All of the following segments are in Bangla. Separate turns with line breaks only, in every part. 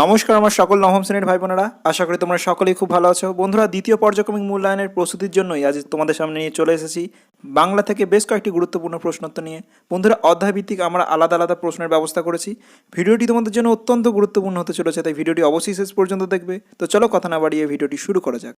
নমস্কার আমার সকল নবম শ্রেণির ভাই বোনেরা। আশা করি তোমরা সকলেই খুব ভালো আছো। বন্ধুরা, দ্বিতীয় পর্যায়ক্রমিক মূল্যায়নের প্রস্তুতির জন্যই আজ তোমাদের সামনে নিয়ে চলে এসেছি বাংলা থেকে বেশ কয়েকটি গুরুত্বপূর্ণ প্রশ্নোত্তর নিয়ে। বন্ধুরা, অধ্যায়ভিত্তিক আমরা আলাদা আলাদা প্রশ্নের ব্যবস্থা করেছি। ভিডিওটি তোমাদের জন্য অত্যন্ত গুরুত্বপূর্ণ হতে চলেছে, তাই ভিডিওটি অবশ্যই শেষ পর্যন্ত দেখবে। তো চলো কথা না বাড়িয়ে ভিডিওটি শুরু করা যাক।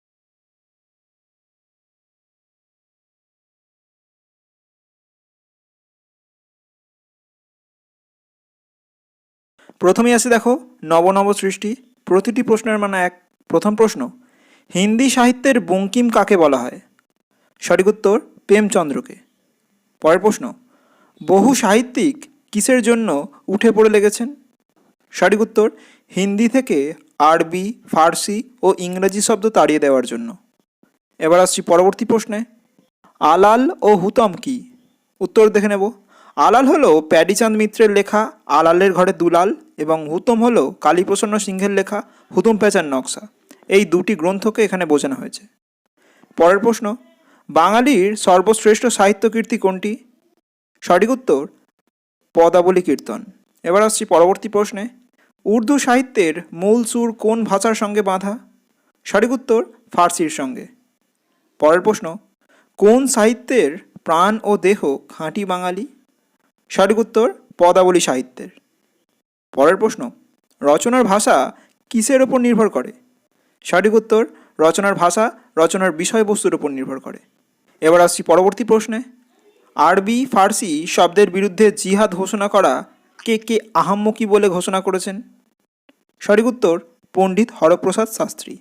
প্রথমেই আসি দেখো নব নব সৃষ্টি, প্রতিটি প্রশ্নের মানে এক। প্রথম প্রশ্ন, হিন্দি সাহিত্যের বঙ্কিম কাকে বলা হয়? সঠিক উত্তর, প্রেমচন্দ্রকে। পরের প্রশ্ন, বহু সাহিত্যিক কিসের জন্য উঠে পড়ে লেগেছেন? সঠিক উত্তর, হিন্দি থেকে আরবি, ফার্সি ও ইংরেজি শব্দ তাড়িয়ে দেওয়ার জন্য। এবার আসছি পরবর্তী প্রশ্নে, আলাল ও হুতম কি? উত্তর দেখে নেব। আলাল হলো প্যাডিচাঁদ মিত্রের লেখা, আলালের ঘরে দুলাল, এবং হুতম হলো কালীপ্রসন্ন সিংহের লেখা, হুতম পেঁচার নকশা। এই দুটি গ্রন্থকে এখানে বোঝানো হয়েছে। পরের প্রশ্ন, বাঙালির সর্বশ্রেষ্ঠ সাহিত্য কীর্তি কোনটি? সঠিক উত্তর, পদাবলী কীর্তন। এবার আসছি পরবর্তী প্রশ্নে, উর্দু সাহিত্যের মূল সুর কোন ভাষার সঙ্গে বাঁধা? সঠিক উত্তর, ফার্সির সঙ্গে। পরের প্রশ্ন, কোন সাহিত্যের প্রাণ ও দেহ খাঁটি বাঙালি? সঠিক উত্তর পদাবলী সাহিত্যের। পরের প্রশ্ন, রচনার ভাষা কিসের ওপর নির্ভর করে? সঠিক উত্তর, রচনার ভাষা রচনার বিষয়বস্তুর ওপর নির্ভর করে। এবার আসছি পরবর্তী প্রশ্নে। আরবি ফার্সি শব্দের বিরুদ্ধে জিহাদ ঘোষণা করা কে কে আহাম্মকি বলে ঘোষণা করেছেন? সঠিক উত্তর, পণ্ডিত হরপ্রসাদ শাস্ত্রী।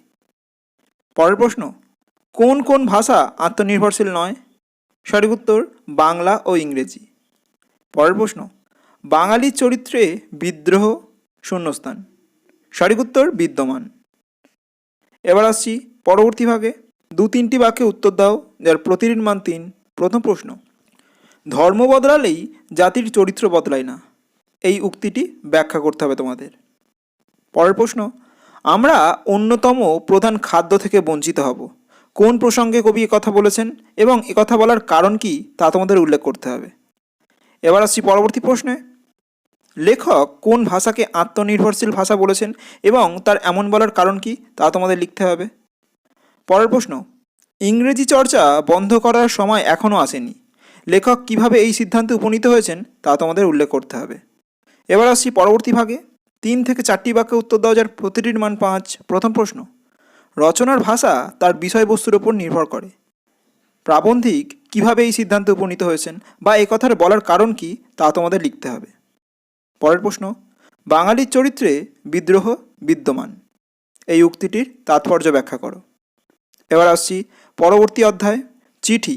পরের প্রশ্ন, কোন কোন ভাষা আত্মনির্ভরশীল নয়? সঠিক উত্তর, বাংলা ও ইংরেজি। পরের প্রশ্ন বাঙালির চরিত্রে বিদ্রোহ শূন্যস্থান, সঠিক উত্তর বিদ্যমান। এবার আসছি পরবর্তী ভাগে, দু তিনটি বাক্যে উত্তর দাও, যার প্রতিদিন মান তিন। প্রথম প্রশ্ন, ধর্ম বদলালেই জাতির চরিত্র বদলায় না। এই উক্তিটি ব্যাখ্যা করতে হবে তোমাদের। পরের প্রশ্ন, আমরা অন্যতম প্রধান খাদ্য থেকে বঞ্চিত হব। কোন প্রসঙ্গে কবি কথা বলেছেন এবং কথা বলার কারণ কি তা তোমাদের উল্লেখ করতে হবে। এবার আসছি পরবর্তী প্রশ্নে। লেখক কোন ভাষাকে আত্মনির্ভরশীল ভাষা বলেছেন এবং তার এমন বলার কারণ কি তা তোমাদের লিখতে হবে। পরের প্রশ্ন, ইংরেজি চর্চা বন্ধ করার সময় এখনও আসেনি। লেখক কীভাবে এই সিদ্ধান্তে উপনীত হয়েছেন তা তোমাদের উল্লেখ করতে হবে। এবার আসছি পরবর্তী ভাগে। তিন থেকে চারটি বাক্যে উত্তর দেওয়া যার প্রতিটির মান পাঁচ। প্রথম প্রশ্ন, রচনার ভাষা তার বিষয়বস্তুর উপর নির্ভর করে। প্রাবন্ধিক কীভাবে এই সিদ্ধান্তে উপনীত হয়েছেন বা এই কথার বলার কারণ কি তা তোমাদের লিখতে হবে। পরের প্রশ্ন, বাঙালির চরিত্রে বিদ্রোহ বিদ্যমান। এই উক্তিটির তাৎপর্য ব্যাখ্যা করো। এবার আসছি পরবর্তী অধ্যায়, চিঠি।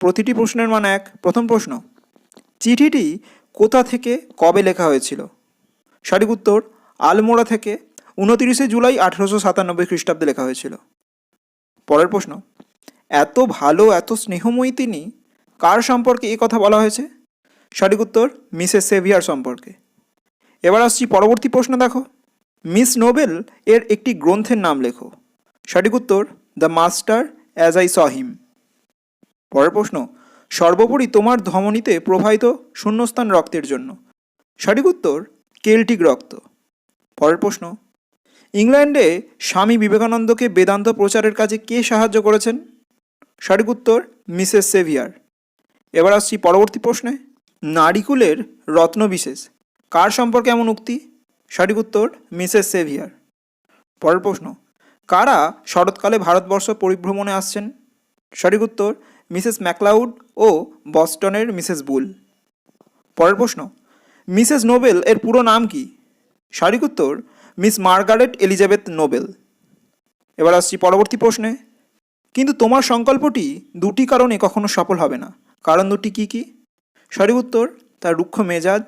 প্রতিটি প্রশ্নের মান এক। প্রথম প্রশ্ন, চিঠিটি কোথা থেকে কবে লেখা হয়েছিল? সঠিক উত্তর, আলমোড়া থেকে উনতিরিশে জুলাই আঠেরোশো সাতানব্বই খ্রিস্টাব্দে লেখা হয়েছিল। পরের প্রশ্ন এত ভালো, এত স্নেহময়ী তিনি, কার সম্পর্কে এ কথা বলা হয়েছে? সঠিক উত্তর, মিসেস সেভিয়ার সম্পর্কে। এবার আসছি পরবর্তী প্রশ্ন দেখো। মিস নোবেল এর একটি গ্রন্থের নাম লেখো। সঠিক উত্তর, the master as I saw him. পরের প্রশ্ন, সর্বোপরি তোমার ধমনীতে প্রবাহিত শূন্যস্থান রক্তের জন্য। সঠিক উত্তর, কেল্টিক রক্ত। পরের প্রশ্ন, ইংল্যান্ডে স্বামী বিবেকানন্দকে বেদান্ত প্রচারের কাজে কে সাহায্য করেছেন? সঠিক উত্তর, মিসেস সেভিয়ার। এবার আসছি পরবর্তী প্রশ্নে। নারিকুলের রত্ন বিশেষ কার সম্পর্কে এমন উক্তি? সঠিক উত্তর, মিসেস সেভিয়ার। পরের প্রশ্ন, কারা শরৎকালে ভারতবর্ষ পরিভ্রমণে আসছেন? সঠিক উত্তর, মিসেস ম্যাকলাউড ও বস্টনের মিসেস বুল। পরের প্রশ্ন, মিসেস নোবেল এর পুরো নাম কি? সঠিক উত্তর, মিস মার্গারেট এলিজাবেথ নোবেল। এবার আসছি পরবর্তী প্রশ্নে। কিন্তু তোমার সংকল্পটি দুটি কারণে কখনো সফল হবে না। কারণ দুটি কি কি? সঠিক উত্তর, তার রুক্ষ মেজাজ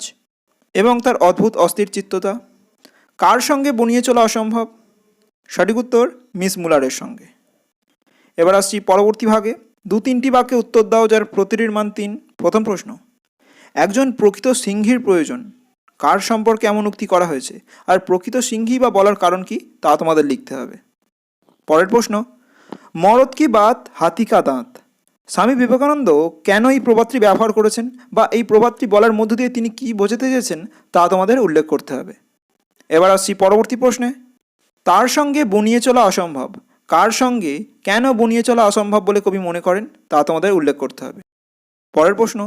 এবং তার অদ্ভুত অস্থির চিত্ততা। কার সঙ্গে বনিয়ে চলা অসম্ভব? সঠিক উত্তর, মিস মুলারের সঙ্গে। এবার আসছি পরবর্তী ভাগে। দু তিনটি বাক্যে উত্তর দাও, যার প্রতিটির মান তিন। প্রথম প্রশ্ন, একজন প্রকৃত সিংহীর প্রয়োজন, কার সম্পর্কে এমন উক্তি করা হয়েছে? আর প্রকৃত সিংহী বা বলার কারণ কি? তা তোমাদের লিখতে হবে। পরের প্রশ্ন মরদ কি বাত, হাতি কা দাঁত? স্বামী বিবেকানন্দ কেন এই প্রবাদটি ব্যবহার করেছেন বা এই প্রবাদটি বলার মধ্য দিয়ে তিনি কি বোঝাতে চেয়েছেন তা তোমাদের উল্লেখ করতে হবে। এবার আসছি পরবর্তী প্রশ্নে। তার সঙ্গে বনিয়ে চলা অসম্ভব। কার সঙ্গে কেন বনিয়ে চলা অসম্ভব বলে কবি মনে করেন তা তোমাদের উল্লেখ করতে হবে। পরের প্রশ্ন,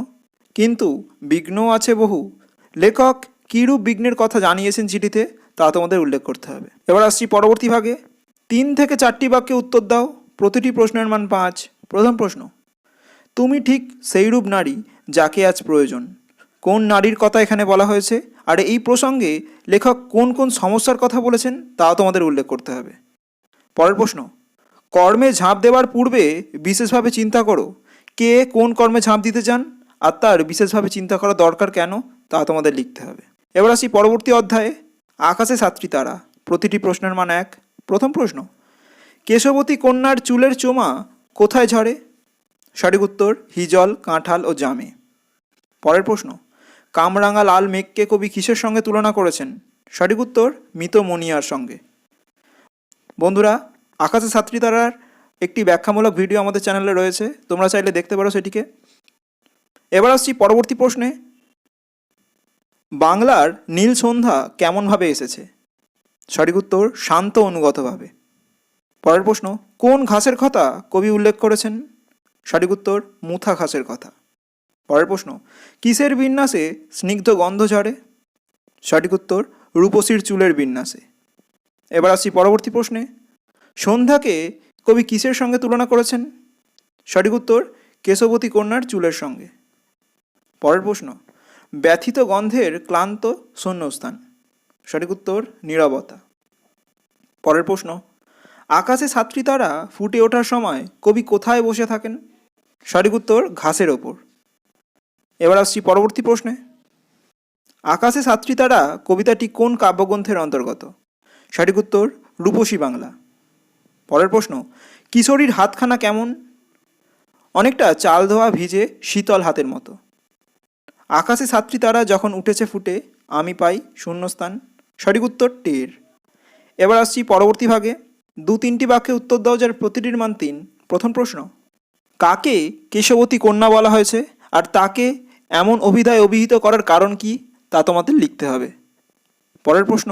কিন্তু বিঘ্ন আছে বহু। লেখক কীরূপ বিঘ্নের কথা জানিয়েছেন চিঠিতে তা তোমাদের উল্লেখ করতে হবে। এবার আসছি পরবর্তী ভাগে। তিন থেকে চারটি বাক্যে উত্তর দাও। প্রতিটি প্রশ্নের মান পাঁচ। প্রথম প্রশ্ন, তুমি ঠিক সেইরূপ নারী যাকে আজ প্রয়োজন? কোন নারীর কথা এখানে বলা হয়েছে? আর এই প্রসঙ্গে লেখক কোন কোন সমস্যার কথা বলেছেন তাও তোমাদের উল্লেখ করতে হবে। পরের প্রশ্ন, কর্মে ঝাঁপ দেওয়ার পূর্বে বিশেষভাবে চিন্তা করো। কে কোন কর্মে ঝাঁপ দিতে চান? আর তার বিশেষভাবে চিন্তা করা দরকার কেন? তা তোমাদের লিখতে হবে। এবার আসি পরবর্তী অধ্যায়ে। আকাশে সাতটি তারা, প্রতিটি প্রশ্নের মান এক। প্রথম প্রশ্ন কেশবতী কন্যার চুলের চোমা কোথায় ঝরে? সঠিক উত্তর, হিজল, কাঁঠাল ও জামে। পরের প্রশ্ন, কামরাঙা লাল মেঘকে কবি কিসের সঙ্গে তুলনা করেছেন? সঠিক উত্তর, মৃত মনিয়ার সঙ্গে। বন্ধুরা, আকাশে সাতটি তারার একটি ব্যাখ্যামূলক ভিডিও আমাদের চ্যানেলে রয়েছে। তোমরা চাইলে দেখতে পারো সেটিকে। এবার আসছি পরবর্তী প্রশ্নে। বাংলার নীল সন্ধ্যা কেমনভাবে এসেছে? সঠিক উত্তর, শান্ত অনুগতভাবে। পরের প্রশ্ন, কোন ঘাসের কথা কবি উল্লেখ করেছেন? সঠিক উত্তর, মুথা ঘাসের কথা। পরের প্রশ্ন, কিসের বিন্যাসে স্নিগ্ধ গন্ধ ঝরে? সঠিক উত্তর, রূপসীর চুলের বিন্যাসে। এবার আসছি পরবর্তী প্রশ্নে, সন্ধ্যাকে কবি কিসের সঙ্গে তুলনা করেছেন? সঠিক উত্তর, কেশবতী কন্যার চুলের সঙ্গে। পরের প্রশ্ন, ব্যথিত গন্ধের ক্লান্ত শূন্যস্থান। সঠিক উত্তর, নীরবতা। পরের প্রশ্ন আকাশে সাতটি তারা ফুটে ওঠার সময় কবি কোথায় বসে থাকেন? সঠিক উত্তর ঘাসের ওপর। এবার আসছি পরবর্তী প্রশ্নে। আকাশে সাতটি তারা কবিতাটি কোন কাব্যগ্রন্থের অন্তর্গত? সঠিক উত্তর রূপসী বাংলা। পরের প্রশ্ন, কিশোরীর হাতখানা কেমন? অনেকটা চাল ধোয়া ভিজে শীতল হাতের মতো। আকাশে সাতটি তারা যখন উঠেছে ফুটে, আমি পাই শূন্যস্থান। সঠিক উত্তর টের। এবার আসছি পরবর্তী ভাগে। দু তিনটি বাক্যে উত্তর দাও যার প্রতিটির মান তিন। প্রথম প্রশ্ন, কাকে কেশবতী কন্যা বলা হয়েছে? আর তাকে এমন অভিধায় অভিহিত করার কারণ কি? তা তোমাদের লিখতে হবে। পরের প্রশ্ন,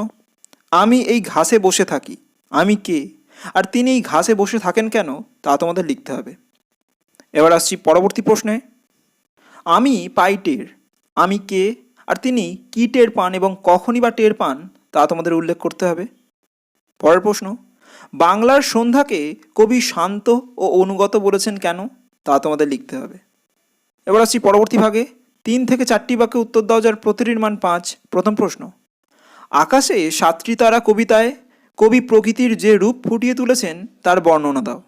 আমি এই ঘাসে বসে থাকি, আমি কে? আর তিনি এই ঘাসে বসে থাকেন কেন? তা তোমাদের লিখতে হবে। এবার আসছি পরবর্তী প্রশ্নে, আমি পাই টের, আমি কে? আর তিনি কী টের পান এবং কখনই বা টের পান? তা তোমাদের উল্লেখ করতে হবে। পরের প্রশ্ন বাংলার সন্ধ্যাকে কবি শান্ত ও অনুগত বলেছেন কেন? তা তোমাদের লিখতে হবে। এবার আসছি পরবর্তী ভাগে। তিন থেকে চারটি বাক্যে উত্তর দাও যার প্রতিটির মান পাঁচ। প্রথম প্রশ্ন, আকাশে সাতটি তারা কবিতায় কবি প্রকৃতির যে রূপ ফুটিয়ে তুলেছেন তার বর্ণনা দাও।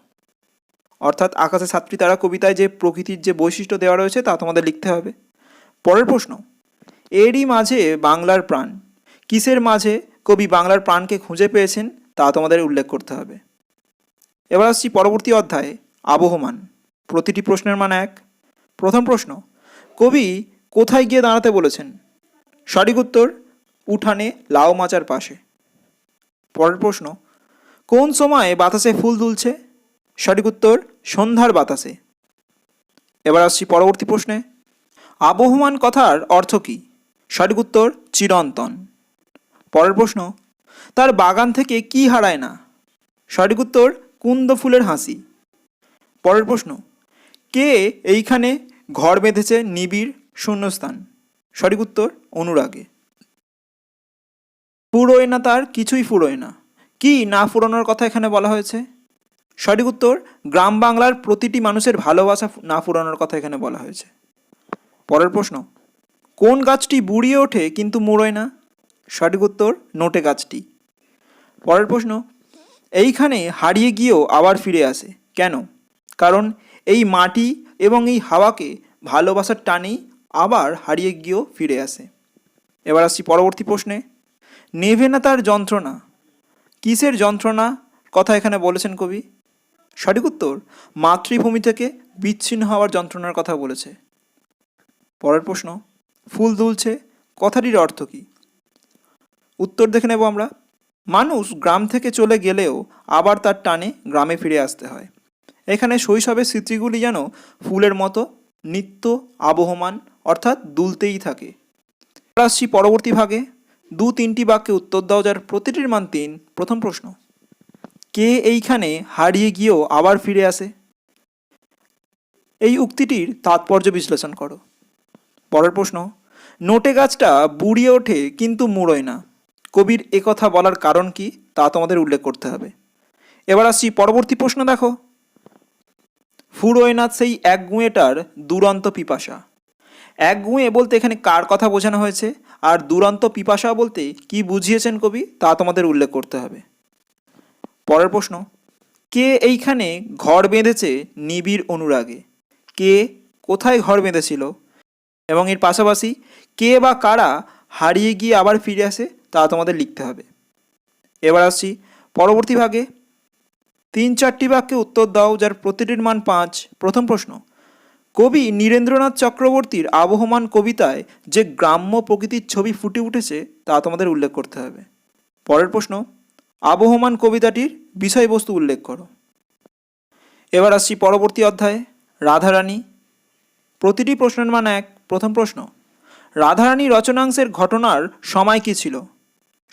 অর্থাৎ আকাশে সাতটি তারা কবিতায় যে প্রকৃতির যে বৈশিষ্ট্য দেওয়া রয়েছে তা তোমাদের লিখতে হবে। পরের প্রশ্ন, এরই মাঝে বাংলার প্রাণ, কিসের মাঝে কবি বাংলার প্রাণকে খুঁজে পেয়েছেন? তা তোমাদের উল্লেখ করতে হবে। এবার আসছি পরবর্তী অধ্যায়ে, আবহমান। প্রতিটি প্রশ্নের মান এক। প্রথম প্রশ্ন, কবি কোথায় গিয়ে দাঁড়াতে বলেছেন? সঠিক উত্তর, উঠানে লাউ মাচার পাশে। পরের প্রশ্ন, কোন সময়ে বাতাসে ফুল দুলছে? সঠিক উত্তর, সন্ধ্যার বাতাসে। এবার আসছি পরবর্তী প্রশ্নে, আবহমান কথার অর্থ কী? সঠিক উত্তর, চিরন্তন। পরের প্রশ্ন তার বাগান থেকে কি হারায় না? সঠিক উত্তর, কুন্দ ফুলের হাসি। পরের প্রশ্ন, কে এইখানে ঘর বেঁধেছে নিবিড় শূন্যস্থান? সঠিক উত্তর, অনুরাগে। ফুরোয় না তার, কিছুই ফুরোয় না। কি না ফুরোনোর কথা এখানে বলা হয়েছে? সঠিক উত্তর, গ্রাম বাংলার প্রতিটি মানুষের ভালোবাসা না ফুরানোর কথা এখানে বলা হয়েছে। পরের প্রশ্ন, কোন গাছটি বুড়িয়ে ওঠে কিন্তু মোড়োয় না? সঠিক উত্তর নোটে গাছটি পরের প্রশ্ন, এইখানে হারিয়ে গিয়েও আবার ফিরে আসে। কেন? কারণ এই মাটি এবং এই হাওয়াকে ভালোবাসার টানেই আবার হারিয়ে গিয়েও ফিরে আসে। এবার আসছি পরবর্তী প্রশ্নে, নেভে না তার যন্ত্রণা? কিসের যন্ত্রণা? কথা এখানে বলেছেন কবি। সঠিক উত্তর, মাতৃভূমি থেকে বিচ্ছিন্ন হওয়ার যন্ত্রণার কথা বলেছে। পরের প্রশ্ন, ফুল দুলছে, কথাটির অর্থ কী? উত্তর দেখে নেব আমরা। মানুষ গ্রাম থেকে চলে গেলেও আবার তার টানে গ্রামে ফিরে আসতে হয়। এখানে শৈশবের স্মৃতিগুলি যেন ফুলের মতো, নিত্য আবহমান, অর্থাৎ দুলতেই থাকে। আসছি পরবর্তী ভাগে। দু তিনটি বাক্যে উত্তর দাও, যার প্রতিটির মান তিন। প্রথম প্রশ্ন, কে এইখানে হারিয়ে গিয়েও আবার ফিরে আসে? এই উক্তিটির তাৎপর্য বিশ্লেষণ করো। পরের প্রশ্ন, নোটে গাছটা বুড়িয়ে ওঠে কিন্তু মুড়োয় না। কবির একথা বলার কারণ কি তা তোমাদের উল্লেখ করতে হবে। এবার আসছি পরবর্তী প্রশ্ন দেখো। ফুরোয় না সেই এক গুঁয়েটার দুরন্ত পিপাসা। এক গুঁয়ে বলতে এখানে কার কথা বোঝানো হয়েছে? আর দুরন্ত পিপাসা বলতে কি বুঝিয়েছেন কবি তা তোমাদের উল্লেখ করতে হবে। পরের প্রশ্ন, কে এইখানে ঘর বেঁধেছে নিবিড় অনুরাগে? কে কোথায় ঘর বেঁধেছিল? এবং এর পাশাপাশি, কে বা কারা হারিয়ে গিয়ে আবার ফিরে আসে? তা তোমাদের লিখতে হবে। এবার আসছি পরবর্তী ভাগে। তিন চারটি বাক্যে উত্তর দাও, যার প্রতিটির মান পাঁচ। প্রথম প্রশ্ন, কবি নীরেন্দ্রনাথ চক্রবর্তীর আবহমান কবিতায় যে গ্রাম্য প্রকৃতির ছবি ফুটে উঠেছে, তা তোমাদের উল্লেখ করতে হবে। পরের প্রশ্ন, আবহমান কবিতাটির বিষয়বস্তু উল্লেখ করো। এবার আসছি পরবর্তী অধ্যায়ে, রাধারানী। প্রতিটি প্রশ্নের মান এক। প্রথম প্রশ্ন, রাধারানী রচনাংশের ঘটনার সময় কী ছিল?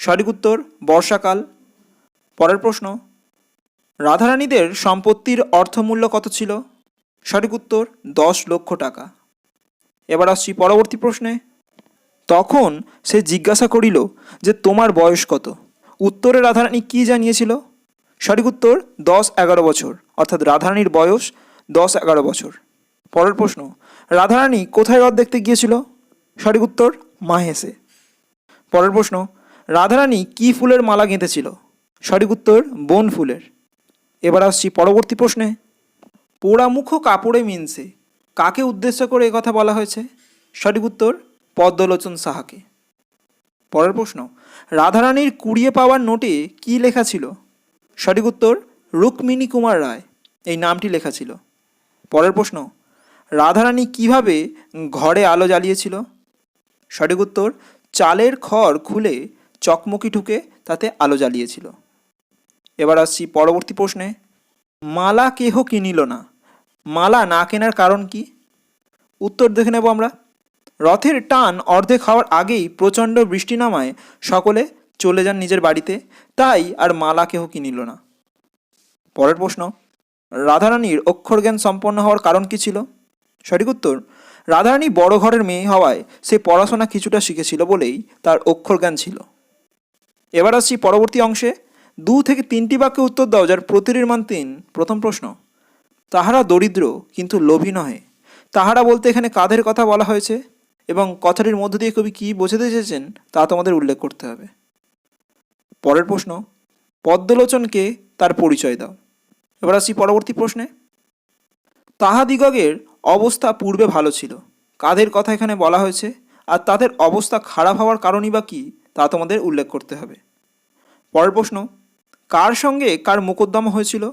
সঠিক উত্তর, বর্ষাকাল। পরের প্রশ্ন, রাধারানীদের সম্পত্তির অর্থমূল্য কত ছিল? সঠিক উত্তর, দশ লক্ষ টাকা। এবার আসছি পরবর্তী প্রশ্নে। তখন সে জিজ্ঞাসা করিল যে, তোমার বয়স কত? উত্তরে রাধারানী কি জানিয়েছিল? সঠিক উত্তর, দশ এগারো বছর। অর্থাৎ রাধারানীর বয়স দশ এগারো বছর। পরের প্রশ্ন, রাধারানী কোথায় রথ দেখতে গিয়েছিল? সঠিক উত্তর, মাহেসে। পরের প্রশ্ন রাধারানী কি ফুলের মালা গেঁথেছিল? সঠিক উত্তর, বন ফুলের। এবার আসছি পরবর্তী প্রশ্নে। পোড়ামুখ কাপড়ে মিনসে কাকে উদ্দেশ্য করে কথা বলা হয়েছে? সঠিক উত্তর, পদ্মলোচন সাহাকে। পরের প্রশ্ন, রাধারানীর কুড়িয়ে পাওয়ার নোটে কি লেখা ছিল? সঠিক উত্তর, রুক্মিণী কুমার রায়। এই নামটি লেখা ছিল। পরের প্রশ্ন, রাধারানী কীভাবে ঘরে আলো জ্বালিয়েছিল? সঠিক উত্তর, চালের খড় খুলে চকমকি ঢুকে তাতে আলো জ্বালিয়েছিল। এবার আসছি পরবর্তী প্রশ্নে। মালা কেহ কিনিল না? মালা না কেনার কারণ কি? উত্তর দেখে নেব আমরা। রথের টান অর্ধেক হওয়ার আগেই প্রচণ্ড বৃষ্টি নামায় সকলে চলে যান নিজের বাড়িতে, তাই আর মালা কেহ কিনিল না। পরের প্রশ্ন, রাধারানীর অক্ষর জ্ঞান সম্পন্ন হওয়ার কারণ কি ছিল? সঠিক উত্তর, রাধারানী বড় ঘরের মেয়ে হওয়ায় সে পড়াশোনা কিছুটা শিখেছিল বলেই তার অক্ষর জ্ঞান ছিল। এবার আসছি পরবর্তী অংশে। দু থেকে তিনটি বাক্যে উত্তর দাও, যার প্রতিটির মান তিন। প্রথম প্রশ্ন, তাহারা দরিদ্র কিন্তু লোভী নহে। তাহারা বলতে এখানে কাদের কথা বলা হয়েছে এবং কথাটির মধ্য দিয়ে কবি কী বোঝাতে চেয়েছেন তা তোমাদের উল্লেখ করতে হবে। পরের প্রশ্ন, পদ্মলোচনকে তার পরিচয় দাও। এবার আসছি পরবর্তী প্রশ্নে। তাহাদিগগের অবস্থা পূর্বে ভালো ছিল। কাদের কথা এখানে বলা হয়েছে আর তাদের অবস্থা খারাপ হওয়ার কারণই বা কী তা তোমাদের উল্লেখ করতে হবে। পরের প্রশ্ন, কার সঙ্গে কার মোকদ্দমা হয়েছিল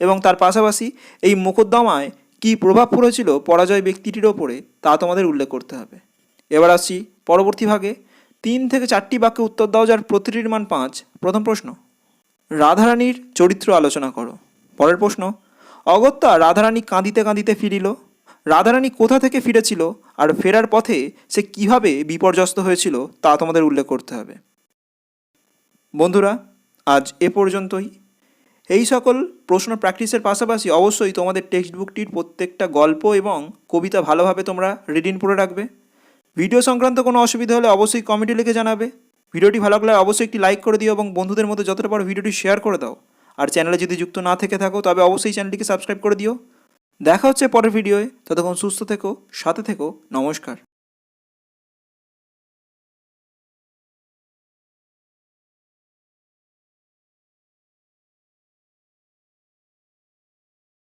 এবং তার পাশাপাশি এই মোকদ্দমায় কী প্রভাব পড়েছিল পরাজয় ব্যক্তিটির ওপরে তা তোমাদের উল্লেখ করতে হবে। এবার আসছি পরবর্তী ভাগে, তিন থেকে চারটি বাক্যে উত্তর দাও যার প্রতিটির মান পাঁচ। প্রথম প্রশ্ন, রাধারানীর চরিত্র আলোচনা করো। পরের প্রশ্ন, অগত্যা রাধারানী কাঁদিতে কাঁদিতে ফিরিল রাধারানী কোথা থেকে ফিরেছিল আর ফেরার পথে সে কীভাবে বিপর্যস্ত হয়েছিল তা তোমাদের উল্লেখ করতে হবে। বন্ধুরা, আজ এ পর্যন্তই। এই সকল প্রশ্ন প্র্যাকটিসের পাশাপাশি অবশ্যই তোমাদের টেক্সট বুকটির প্রত্যেকটা গল্প এবং কবিতা ভালোভাবে তোমরা রিডিং পড়ে রাখবে। ভিডিও সংক্রান্ত কোনো অসুবিধা হলে অবশ্যই কমেন্টে লিখে জানাবে। ভিডিওটি ভালো লাগলে অবশ্যই একটি লাইক করে দিও এবং বন্ধুদের মধ্যে যতটা পারো ভিডিওটি শেয়ার করে দাও। আর চ্যানেলে যদি যুক্ত না থেকে থাকো, তবে অবশ্যই চ্যানেলটিকে সাবস্ক্রাইব করে দিও। দেখা হচ্ছে পরের ভিডিওয়ে। ততক্ষণ সুস্থ থেকো সাথে থেকো নমস্কার।